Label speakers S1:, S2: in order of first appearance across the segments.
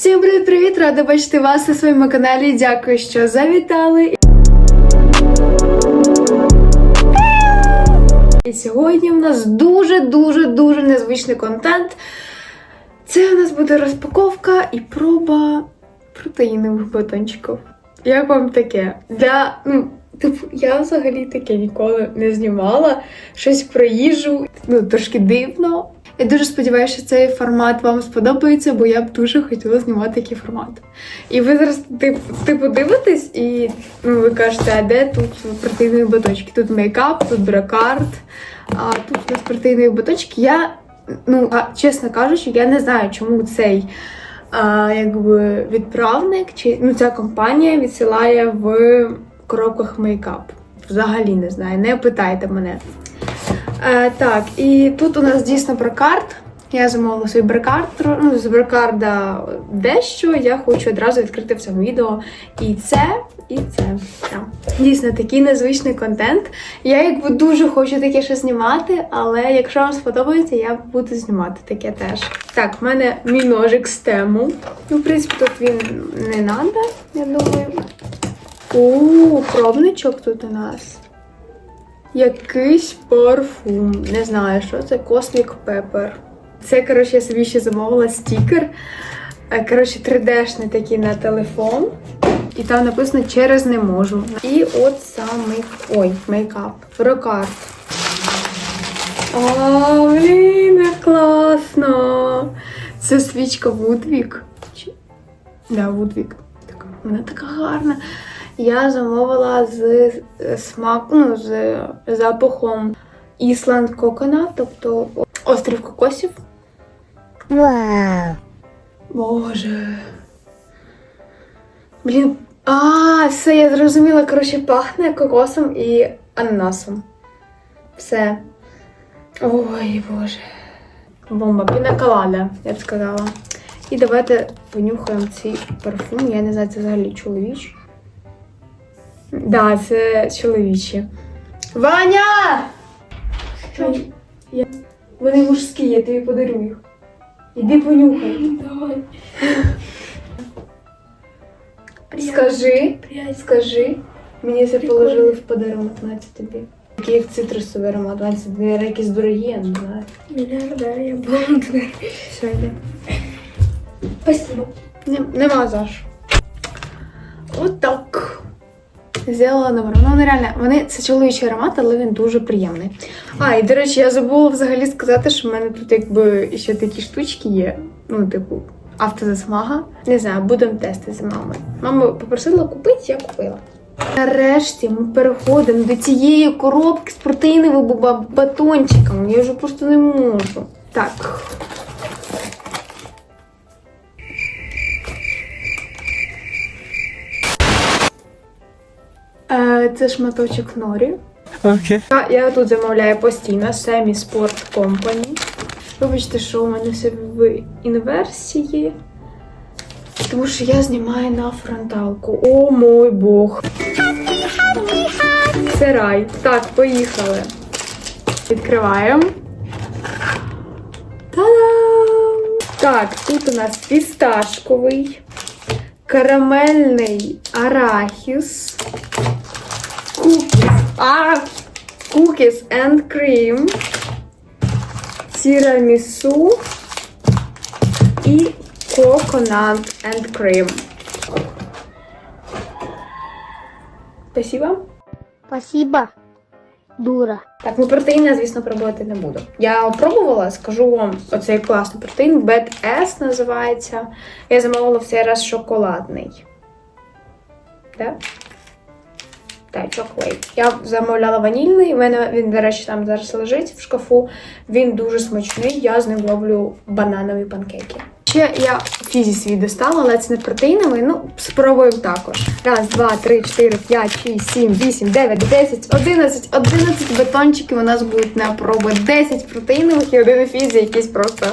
S1: Всім привіт-привіт! Рада бачити вас на своєму каналі. Дякую, що завітали. І сьогодні в нас дуже-дуже дуже незвичний контент. Це у нас буде розпаковка і проба протеїнових батончиків. Як вам таке? Для, ну, типу, я взагалі таке ніколи не знімала. Щось про їжу, ну, трошки дивно. Я дуже сподіваюся, що цей формат вам сподобається, бо я б дуже хотіла знімати такий формат. І ви зараз типу, типу дивитесь, і ну, ви кажете, а де тут протеїнові батончики? Тут мейкап, тут бракард, а тут нас протеїнові. Я, ну, чесно кажучи, я не знаю, чому цей а, якби відправник чи ну, ця компанія відсилає в коробках мейкап. Взагалі не знаю, не питайте мене. Е, так, і тут у нас дійсно бракард. Я замовила свій бракард, ну, з бракарда дещо. Я хочу одразу відкрити в цьому відео і це, і це. Так. Дійсно, такий незвичний контент. Я якби дуже хочу таке ще знімати, але якщо вам сподобається, я буду знімати таке теж. Так, в мене мій ножик з тему. Ну, в принципі, тут він не надо, я думаю. У, пробничок тут у нас. Якийсь парфум. Не знаю, що це Cosmic Pepper. Це, коротше, я собі ще замовила стікер. Коротше, 3D-шний такий на телефон. І там написано через не можу. І от самий ой, мейкап. Рокард. О, блін, як класно! Це свічка Вудвік. Да, Вудвік. Вона така гарна. Я замовила з е, смак, ну, з запахом Ісланд Coconut, тобто острів кокосів.
S2: Вау!
S1: Боже. Блін. А, все, я зрозуміла. Коротше, пахне кокосом і ананасом. Все. Ой, боже. Бомба. Пінаколада, я б сказала. І давайте понюхаємо цей парфум. Я не знаю, це взагалі чоловічий. Да, це чоловічі. Ваня! Що? Я... Вони мужські, я тобі подарую їх. Іди понюхай. Давай. Скажи, скажи. Мені це положили в подарунок на тобі. Такий як цитрусовий аромат. Вань, це дві якісь дорогі, я не знаю.
S2: Миллиардер, я бомбер.
S1: Все, йде.
S2: Спасибо.
S1: Нема за що. От Взяла номер. Ну, нереально, вони це чоловічий аромат, але він дуже приємний. А, і до речі, я забула взагалі сказати, що в мене тут якби ще такі штучки є. Ну, типу, автозасмага. Не знаю, будемо тестити з мамою. Мама попросила купити, я купила. Нарешті ми переходимо до цієї коробки з протеїновими ба- батончиками. Я вже просто не можу. Так. Це шматочок норі.
S3: Okay.
S1: Я, я тут замовляю постійно Semi Sport Company. Вибачте, що у мене все в інверсії. Тому що я знімаю на фронталку. О мой Бог. Це рай. Так, поїхали. Відкриваємо. Та-дам! Так, тут у нас фісташковий, карамельний арахіс, кукіс, а, cookies and cream, тірамісу і coconut and cream. Спасибо.
S2: Спасибо, дура.
S1: Так, ну протеїн я, звісно, пробувати не буду. Я пробувала, скажу вам, оцей класний протеїн, Bad S називається. Я замовила в цей раз шоколадний. Так? Так, чоклейт. Я замовляла ванільний, у мене він, до речі, там зараз лежить в шкафу. Він дуже смачний, я з ним роблю бананові панкейки. Ще я фізі свій достала, але це не протеїновий, ну, спробуємо також. Раз, два, три, чотири, п'ять, шість, сім, вісім, дев'ять, десять, одинадцять, одинадцять батончиків у нас будуть на пробу. Десять протеїнових і один фізі, якийсь просто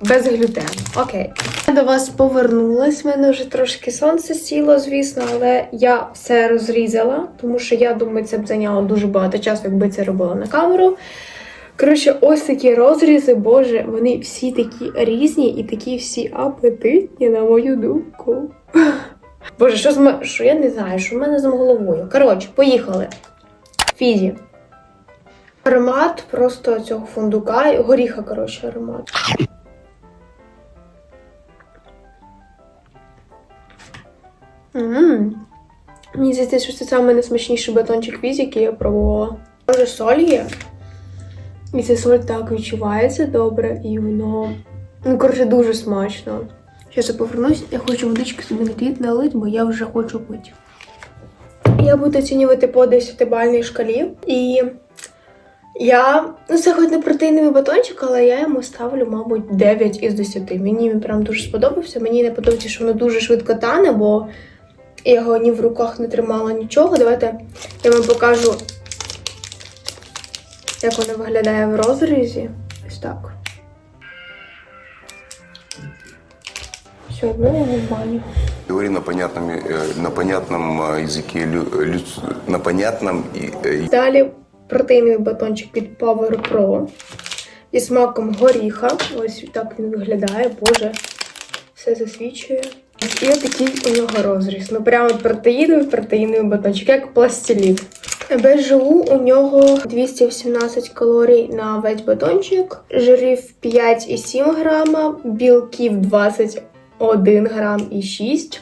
S1: без глютену. Окей. Я до вас повернулась. В мене вже трошки сонце сіло, звісно, але я все розрізала, тому що я думаю, це б зайняло дуже багато часу, якби це робила на камеру. Коротше, ось такі розрізи, боже, вони всі такі різні і такі всі апетитні, на мою думку. Боже, що з м- що я не знаю, що в мене з головою. Коротше, поїхали. Фізі. Аромат просто цього фундука, горіха, коротше, аромат. Ммм. Мені здається, що це саме найсмачніший батончик фізі, який я пробувала. Може, соль є. І ця соль так відчувається добре, і воно, ну, коротше, дуже смачно. Зараз я повернусь, я хочу водички собі налити, бо я вже хочу пити. Я буду оцінювати по 10-бальній шкалі. І я, ну це хоч не протеїновий батончик, але я йому ставлю, мабуть, 9 із 10. Мені він прям дуже сподобався. Мені не подобається, що воно дуже швидко тане, бо я його ні в руках не тримала нічого. Давайте я вам покажу, як воно виглядає в розрізі. Ось так. Все одно я не в баню.
S3: Говори на понятном, э, на понятном э, языке, лю- люд- на понятном и, э,
S1: Далі протеїновий батончик від Power Pro зі смаком горіха. Ось так він виглядає, боже, все засвічує. І отакий у нього розріз. Ну прямо протеїновий протеїновий батончик, як пластилін. БЖУ у нього 218 калорій на весь батончик, жирів 5,7 грама, білків 21 грам і 6.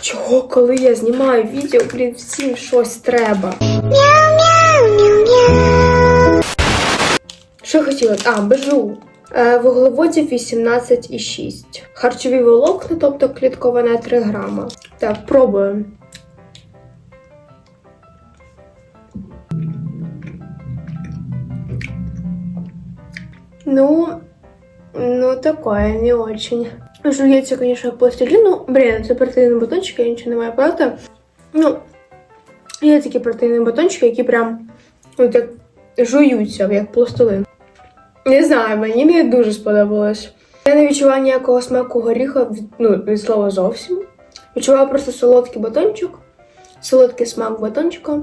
S1: Чого, коли я знімаю відео, блін, всім щось треба. Що я хотіла? А, бежу. Е, вуглеводів 18,6. Харчові волокна, тобто клітковане 3 грама. Так, пробуємо. Ну, ну такое, не очень. Жується, конечно, пластилин. Ну, блін, це протеїнний батончик, я нічого не маю проти. Ну, є такі протеїнні батончики, які прям от як жуються, як пластилин. Не знаю, мені не дуже сподобалось. Я не відчуваю ніякого смаку горіха від, ну, від слова зовсім. Відчуваю просто солодкий батончик, солодкий смак батончика.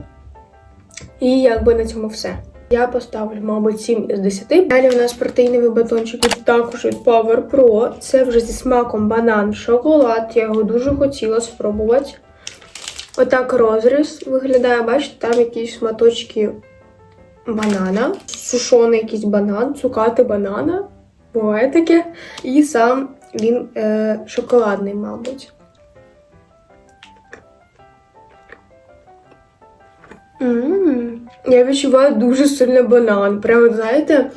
S1: І якби на цьому все. Я поставлю, мабуть, 7 із 10. Далі у нас протеїновий батончик від також від Power Pro. Це вже зі смаком банан шоколад. Я його дуже хотіла спробувати. Отак розріз виглядає, бачите, там якісь шматочки банана, сушений якийсь банан, цукати банана. Буває таке. І сам він е, шоколадний, мабуть. М, Я відчуваю дуже сильно банан. Прямо, знаєте,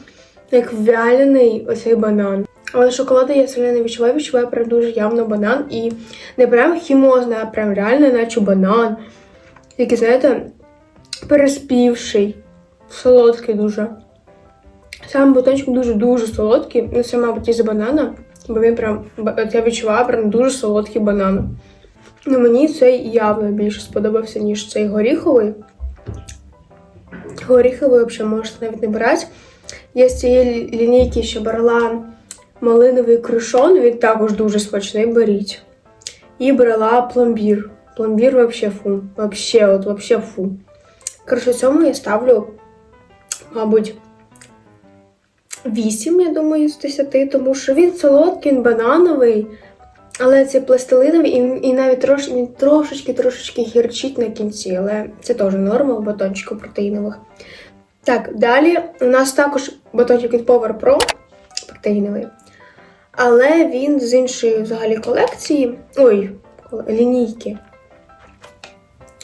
S1: як вялений оцей банан. Але шоколаду я сильно не відчуваю, відчуваю прям дуже явно банан. І не прям хімозний, а прям реально, наче банан. Який, знаєте, переспівший. Солодкий дуже. Сам батончик дуже-дуже солодкий. Ну, це, мабуть, із банана, бо він прям, я відчуваю прям дуже солодкий банан. Ну, мені цей явно більше сподобався, ніж цей горіховий. Горіховий взагалі можете навіть не брати. Я з цієї лінійки ще брала малиновий крушон, він також дуже смачний, беріть. І брала пломбір. Пломбір вообще фу. Вообще, от вообще фу. Коротше, цьому я ставлю, мабуть, 8, я думаю, з 10, тому що він солодкий, він банановий, але це пластилиновий і, і навіть трош, трошечки трошечки гірчить на кінці, але це теж норма в батончику протеїнових. Так, далі у нас також батончик від Power Pro протеїновий, але він з іншої взагалі колекції. Ой, лінійки.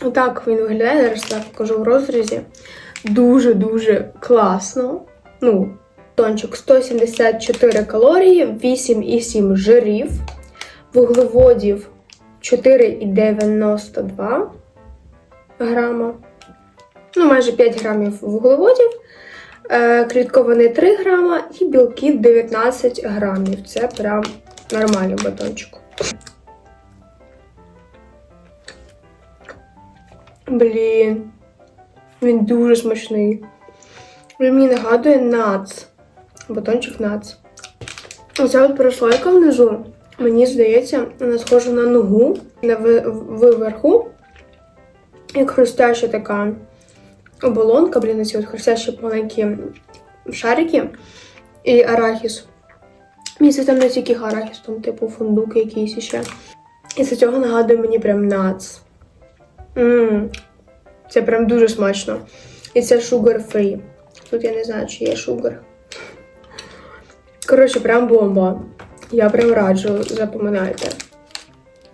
S1: Отак він виглядає, зараз так покажу в розрізі. Дуже-дуже класно. Ну, тончик 174 калорії, 8,7 жирів, вуглеводів 4,92 грама. Ну, майже 5 грамів вуглеводів, е, клітковини 3 грама і білків 19 грамів. Це прям нормальний батончик. Блін, він дуже смачний. Він мені нагадує нац. Батончик нац. Оця от прослойка внизу, мені здається, вона схожа на ногу на виверху. Як хрустяща така оболонка, блін, ці от хрустящі маленькі шарики і арахіс. Мені це там не тільки арахіс, там типу фундук якийсь іще. І з цього нагадує мені прям нац. Мм, це прям дуже смачно. І це sugar free. Тут я не знаю, чи є шугар. Коротше, прям бомба. Я прям раджу, запам'ятайте.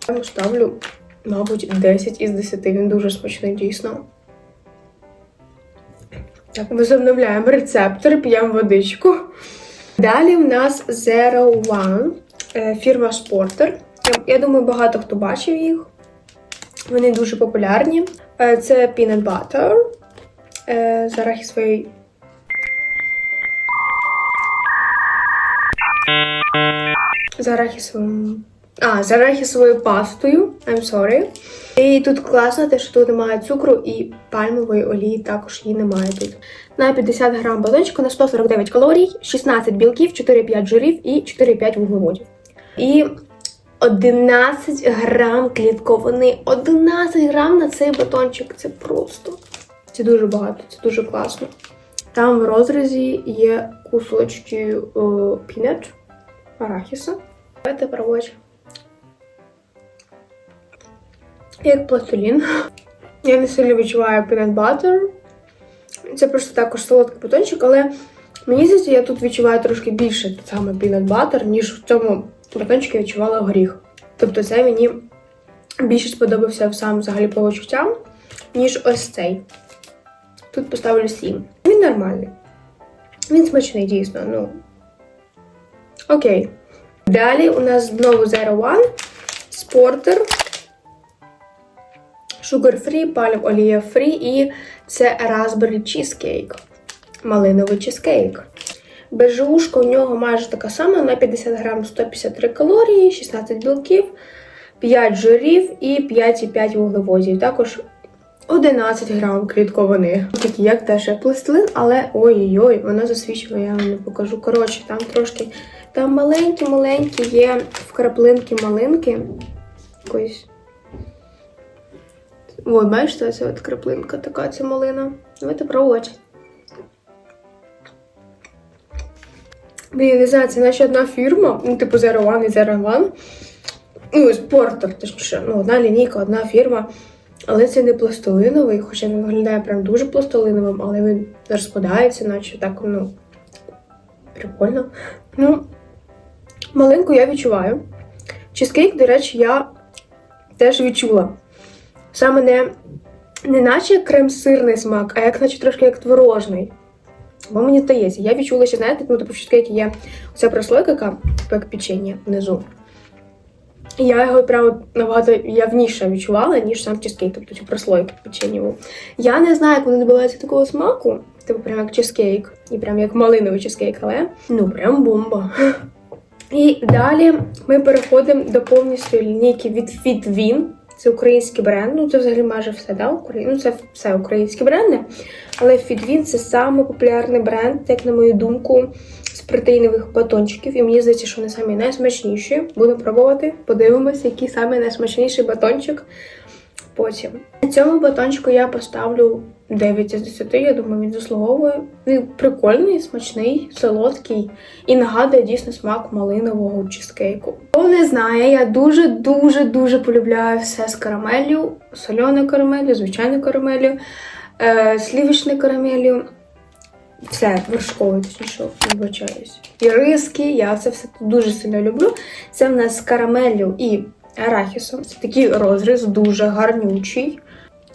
S1: Я ставлю, мабуть, 10 із 10. Він дуже смачний, дійсно. Так, возобновляємо рецептор, п'ємо водичку. Далі в нас Zero One, е, фірма. Я, я думаю, багато хто бачив їх. Вони дуже популярні. Е, Це peanut butter е, з арахісової з арахісовим. А, з арахісовою пастою. I'm sorry. І тут класно, те, що тут немає цукру і пальмової олії також її немає тут. На 50 грам батончику на 149 калорій, 16 білків, 4-5 жирів і 4-5 вуглеводів. І 11 грам клітковини. 11 грам на цей батончик. Це просто. Це дуже багато, це дуже класно. Там в розрізі є кусочки о, пінет, арахіса. Давайте пробувати. Як пластилін. Я не сильно відчуваю peanut butter. Це просто також солодкий батончик, але мені здається, я тут відчуваю трошки більше саме peanut butter, ніж в цьому батончику я відчувала горіх. Тобто це мені більше сподобався сам взагалі по відчуттям, ніж ось цей. Тут поставлю 7. Він нормальний. Він смачний, дійсно. Ну. Окей. Далі у нас знову Zero One, Спортер, Sugar Free, пальм олія Free і це Raspberry Cheesecake. Малиновий чизкейк. Бежушка у нього майже така сама, на 50 грам 153 калорії, 16 білків, 5 жирів і 5,5 вуглеводів. Також 11 грам клітковини. Такі як теж як пластилин, але ой-ой-ой, воно засвічує, я вам не покажу. Коротше, там трошки. Там маленькі-маленькі є вкраплинки малинки. Якоїсь. Ой, бачите, це от краплинка така, це малина. Давайте пробувати. Блін, не знаю, це наче одна фірма, ну, типу Zero One і Zero One. Ну, спортер, точніше, ну, одна лінійка, одна фірма. Але це не пластилиновий, хоча він виглядає прям дуже пластилиновим, але він розпадається, наче так, ну, прикольно. Ну, малинку я відчуваю. Чизкейк, до речі, я теж відчула. Саме не, не наче крем-сирний смак, а як наче трошки як творожний. Бо мені здається, я відчула, що знаєте, ну, типу, в чизкейкі є оця прослойка, типу, як печення внизу. І я його прямо набагато явніше відчувала, ніж сам чизкейк, тобто цю прослойку печенєву. Я не знаю, як вони добиваються такого смаку, типу прям як чизкейк, і прям як малиновий чизкейк, але ну прям бомба. І далі ми переходимо до повністю лінійки від FitWin. Це український бренд. Ну, це взагалі майже все, да, Україна. Ну, це все українські бренди. Але Фідвін це самий популярний бренд, як на мою думку, з протеїнових батончиків. І мені здається, що вони самі найсмачніші. Будемо пробувати, подивимося, який саме найсмачніший батончик потім. На цьому батончику я поставлю 9 із 10. Я думаю, він заслуговує. Він прикольний, смачний, солодкий і нагадує дійсно смак малинового чизкейку. Хто не знає, я дуже дуже дуже полюбляю все з карамеллю, соленою карамеллю, звичайною карамеллю, е, слівочною карамеллю. Все, вершкове, точніше, вибачаюсь. І риски, я це все дуже сильно люблю. Це в нас з карамеллю і арахісом. Це такий розріз, дуже гарнючий.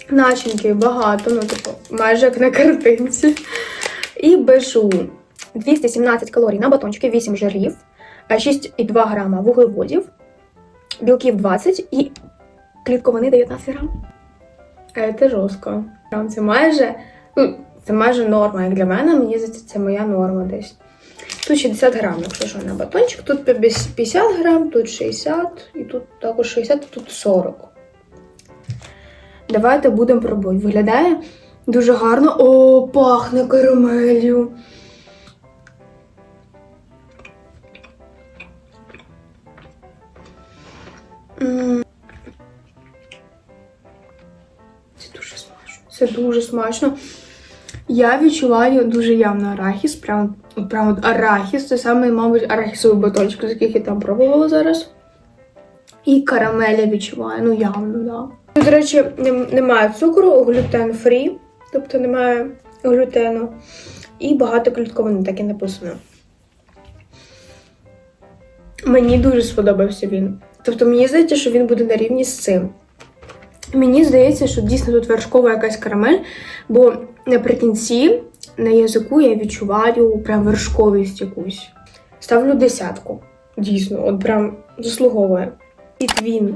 S1: Начинки багато, ну, типу, майже як на картинці. І бежу. 217 калорій на батончики, 8 жирів, 6,2 грама вуглеводів, білків 20 і клітковини 19 грам. Е, Це жорстко. Це майже, ну, це майже норма, як для мене, мені здається, це моя норма десь. Тут 60 грам, якщо що на батончик, тут 50 грам, тут 60, і тут також 60, і тут 40. Давайте будемо пробувати. Виглядає дуже гарно. О, пахне карамелью. Це дуже смачно. Це дуже смачно. Я відчуваю дуже явно арахіс, прям, от прям от арахіс. Це саме, мабуть, арахісовий батончик, з яких я там пробувала зараз. І карамель я відчуваю, ну явно, да. До речі, немає цукру, глютен фрі, тобто немає глютену. І багато клітковини, так і написано. Мені дуже сподобався він. Тобто мені здається, що він буде на рівні з цим. Мені здається, що дійсно тут вершкова якась карамель, бо наприкінці на язику я відчуваю прям вершковість якусь. Ставлю десятку. Дійсно, от прям заслуговує. І твін.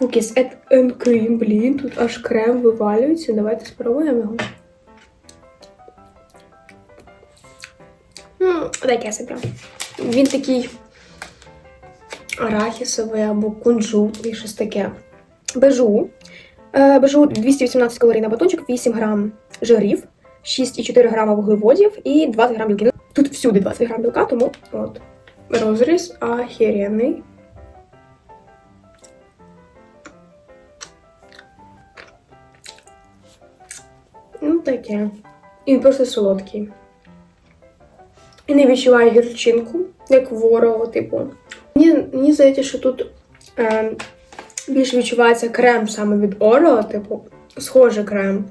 S1: Cookies and cream, блін, тут аж крем вивалюється. Давайте спробуємо його. Таке собі. Він такий арахісовий або кунжутний, щось таке. Бежу. Е, Бежу 218 калорій на батончик, 8 грам жирів, 6,4 грама вуглеводів і 20 грам білків. Тут всюди 20 грам білка, тому от. Розріз ахеренний. Ну, таке. І він просто солодкий. І не відчуваю гірчинку, як ворого, типу. Мені, мені здається, що тут е, більше відчувається крем саме від Орео, типу, схожий крем.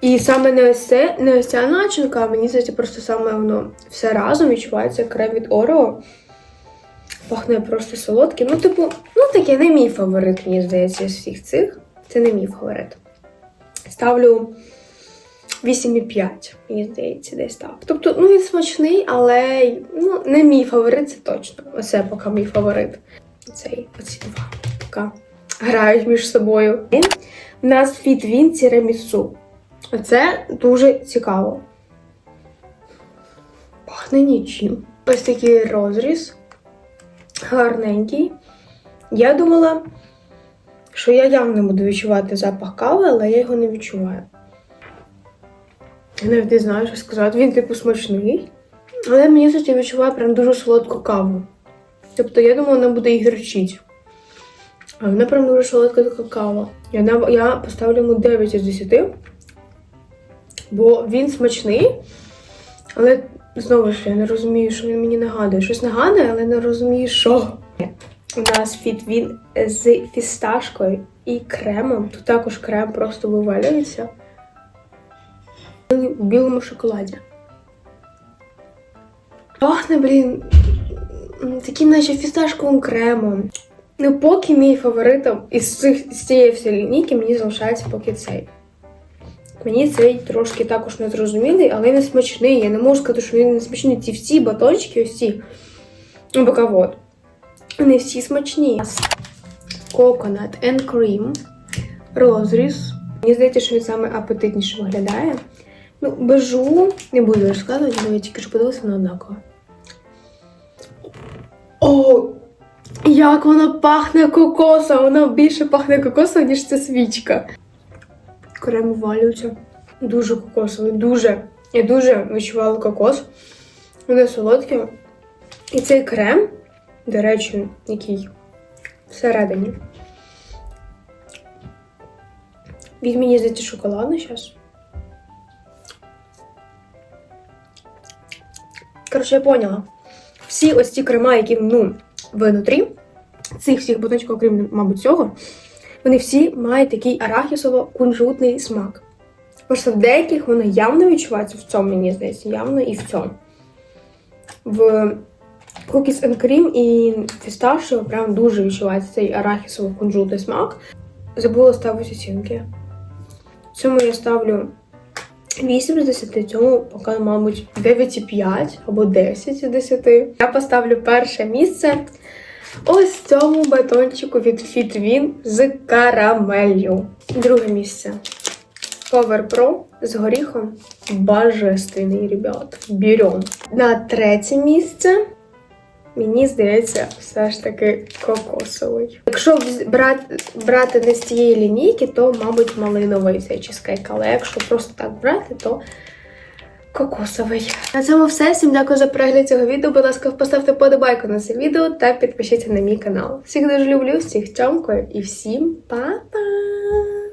S1: І саме не ось, це, не ось ця начинка, а мені здається, просто саме воно все разом відчувається крем від Орео. Пахне просто солодким. Ну, типу, ну таке не мій фаворит, мені здається, з всіх цих. Це не мій фаворит. Ставлю 8,5, мені здається, десь так. Тобто, ну він смачний, але ну, не мій фаворит, це точно. Оце поки мій фаворит. Цей, оці два поки грають між собою. У нас фітвін тірамісу. Оце дуже цікаво. Пахне нічим. Ось такий розріз. Гарненький. Я думала, що я явно буду відчувати запах кави, але я його не відчуваю. Я навіть не знаю, що сказати. Він типу смачний. Але мені здається, я відчуваю прям дуже солодку каву. Тобто я думала, вона буде і гірчить. А вона прям дуже солодка така кава. Я, я поставлю йому 9 із 10, бо він смачний. Але знову ж я не розумію, що він мені нагадує. Щось нагадує, але не розумію, що. У нас фіт він з фісташкою і кремом. Тут також крем просто вивалюється в білому шоколаді. Пахне, блін, таким наче фісташковим кремом. Ну, поки мій фаворитом із, цих, з цієї всієї лінійки мені залишається поки цей. Мені цей трошки також не зрозумілий, але він смачний. Я не можу сказати, що він не смачний. Ці всі батончики, ось ці. Ну, поки от. Вони всі смачні. Coconut and cream. Розріз. Мені здається, що він саме апетитніше виглядає. Ну, бежу, не буду розказувати, бо я тільки що подивилася, воно однаково. О, як вона пахне кокосом! Вона більше пахне кокосом, ніж ця свічка. Крем валюється. Дуже кокосовий, дуже. Я дуже відчувала кокос. Вони солодкі. І цей крем, до речі, який всередині. Він мені здається шоколадний зараз. Коротше, я поняла. Всі ось ці крема, які ну, внутрі, цих всіх батончиків, окрім, мабуть, цього, вони всі мають такий арахісово-кунжутний смак. Просто в деяких воно явно відчувається в цьому, мені здається, явно і в цьому. В Cookies and Cream і фісташіо прям дуже відчувається цей арахісово-кунжутний смак. Забула ставити оцінки. Цьому я ставлю 8 з 10, цьому поки, мабуть, 9,5 або 10 з 10. Я поставлю перше місце ось цьому батончику від Fitwin з карамелью. Друге місце. Power Pro з горіхом. Божественний, ребят. Берем. На третє місце. Мені здається, все ж таки кокосовий. Якщо брати, брати не з цієї лінійки, то, мабуть, малиновий цей чизкейк. Але якщо просто так брати, то кокосовий. На цьому все. Всім дякую за перегляд цього відео. Будь ласка, поставте подобайку на це відео та підпишіться на мій канал. Всіх дуже люблю, всіх цьомкою і всім па-па!